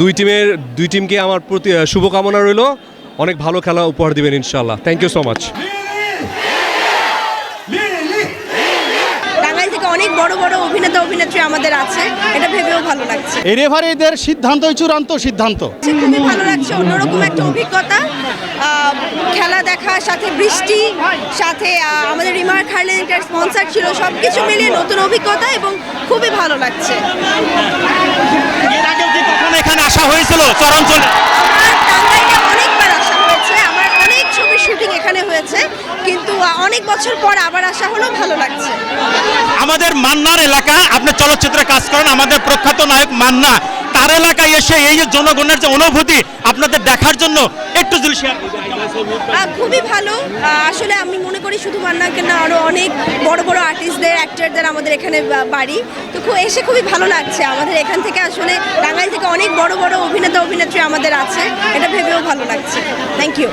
দুই টিমের দুই টিমকে আমার প্রতি শুভকামনা রইল। অনেক ভালো খেলা উপহার দিবেন ইনশাল্লাহ থ্যাংক ইউ সো মাচ অনেক বড় বড় অভিনেতা অভিনেত্রী আমাদের আছে। এটা ভেবেও ভালো লাগছে। এই রেফারিদের সিদ্ধান্তই চূড়ান্ত সিদ্ধান্ত। খুবই ভালো লাগছে। অন্যরকম একটা অভিজ্ঞতা। খেলা দেখা সাথে বৃষ্টি সাথে আমাদের স্পন্সার ছিল। সব কিছু মিলিয়ে নতুন অভিজ্ঞতা এবং খুবই ভালো লাগছে। এর আগেও কি কখনো এখানে হয়েছিল চরাঞ্চলে অনেক বছর পর আবার আসা হলো ভালো লাগছে। আমাদের মান্নার এলাকা আপনি চলচ্চিত্রে কাজ করেন আমাদের প্রখ্যাত নায়ক মান্না তার এলাকায় এসে এই যে জনগণের যে অনুভূতি আপনাদের দেখার জন্য একটু যদি শেয়ার আহ, খুবই ভালো আহ, আসলে আমি মনে করি শুধু মান্নাকে না আরও অনেক বড় বড় আর্টিস্টদের অ্যাক্টরদের আমাদের এখানে বাড়ি। তো খুব এসে খুবই ভালো লাগছে। আমাদের এখান থেকে আসলে টাঙ্গাইল থেকে অনেক বড় বড় অভিনেতা, অভিনেত্রী আমাদের আছে। এটা ভেবেও ভালো লাগছে। থ্যাংক ইউ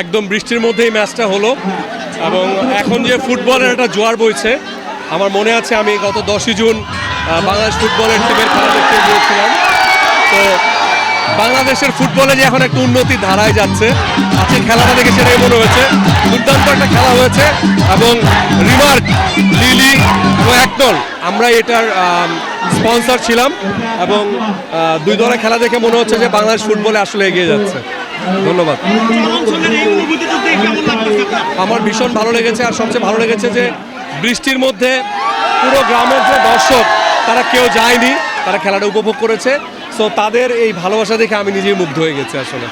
একদম বৃষ্টির মধ্যেই ম্যাচটা হলো। এবং এখন যে ফুটবলের একটা জোয়ার বইছে, আমার মনে আছে আমি গত দশই জুন বাংলাদেশ ফুটবলের টিমের খেলা দেখতে গিয়েছিলাম। তো বাংলাদেশের ফুটবলে যে এখন একটা উন্নতির ধারায় যাচ্ছে, আজকে খেলাটা দেখে সেটাই মনে হয়েছে। দুর্দান্ত একটা খেলা হয়েছে এবং রিমার্ক, লিলি এবং একদল আমরা এটার স্পন্সর ছিলাম এবং দুই দলের খেলা দেখে মনে হচ্ছে যে বাংলাদেশ ফুটবলে আসলে এগিয়ে যাচ্ছে। ধন্যবাদ? আমার ভীষণ ভালো লেগেছে আর সবচেয়ে ভালো লেগেছে যে বৃষ্টির মধ্যে পুরো গ্রামের যে দর্শক, তারা কেউ যায়নি, তারা খেলাটা উপভোগ করেছে। সো তাদের এই ভালোবাসা দেখে আমি নিজেই মুগ্ধ হয়ে গেছি আসলে।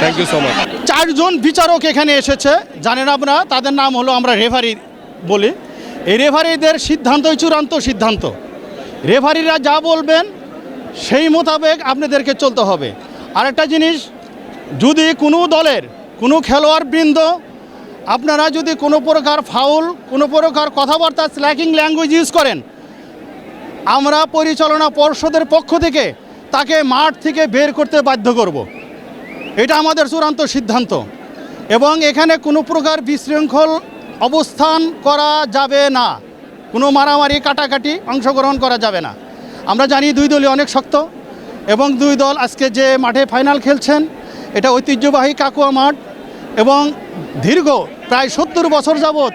থ্যাংক ইউ সো মাচ চারজন বিচারক এখানে এসেছে। জানেন আপনারা তাদের নাম হলো আমরা রেফারি বলি। এই রেফারিদের সিদ্ধান্তই চূড়ান্ত সিদ্ধান্ত। রেফারিরা যা বলবেন সেই মোতাবেক আপনাদেরকে চলতে হবে। আরেকটা জিনিস যদি কোনো দলের কোনো খেলোয়াড় বৃন্দ আপনারা যদি কোনো প্রকার ফাউল কোনো প্রকার কথাবার্তা স্ল্যাকিং ল্যাঙ্গুয়েজ ইউজ করেন আমরা পরিচালনা পর্ষদের পক্ষ থেকে তাকে মাঠ থেকে বের করতে বাধ্য করব। এটা আমাদের চূড়ান্ত সিদ্ধান্ত এবং এখানে কোনো প্রকার বিশৃঙ্খল অবস্থান করা যাবে না। কোনো মারামারি কাটাকাটি অংশগ্রহণ করা যাবে না। আমরা জানি দুই দলই অনেক শক্ত এবং দুই দল আজকে যে মাঠে ফাইনাল খেলছেন, এটা ঐতিহ্যবাহী কাকুয়া মাঠ এবং দীর্ঘ প্রায় সত্তর বছর যাবৎ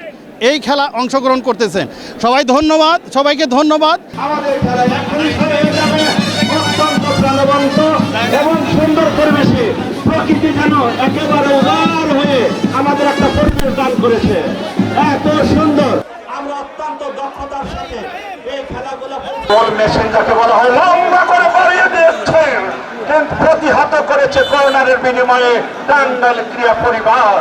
এই খেলা অংশগ্রহণ করতেছেন সবাই ধন্যবাদ সবাইকে ধন্যবাদ। আমাদের প্রাণবন্ত এবং সুন্দর পরিবেশে প্রকৃতি যেন একেবারে উদার হয়ে আমাদের একটা পরিবেশ দান করেছে। এত সুন্দর। আমরা অত্যন্ত দক্ষতার সাথে এই খেলাগুলো বল মেশিন যাকে বলা হয় লম্বা করে বাড়িয়ে দিচ্ছেন প্রতিহত করেছে কর্নারের বিনিময়ে টাঙ্গাল ক্রিয়া পরিবার।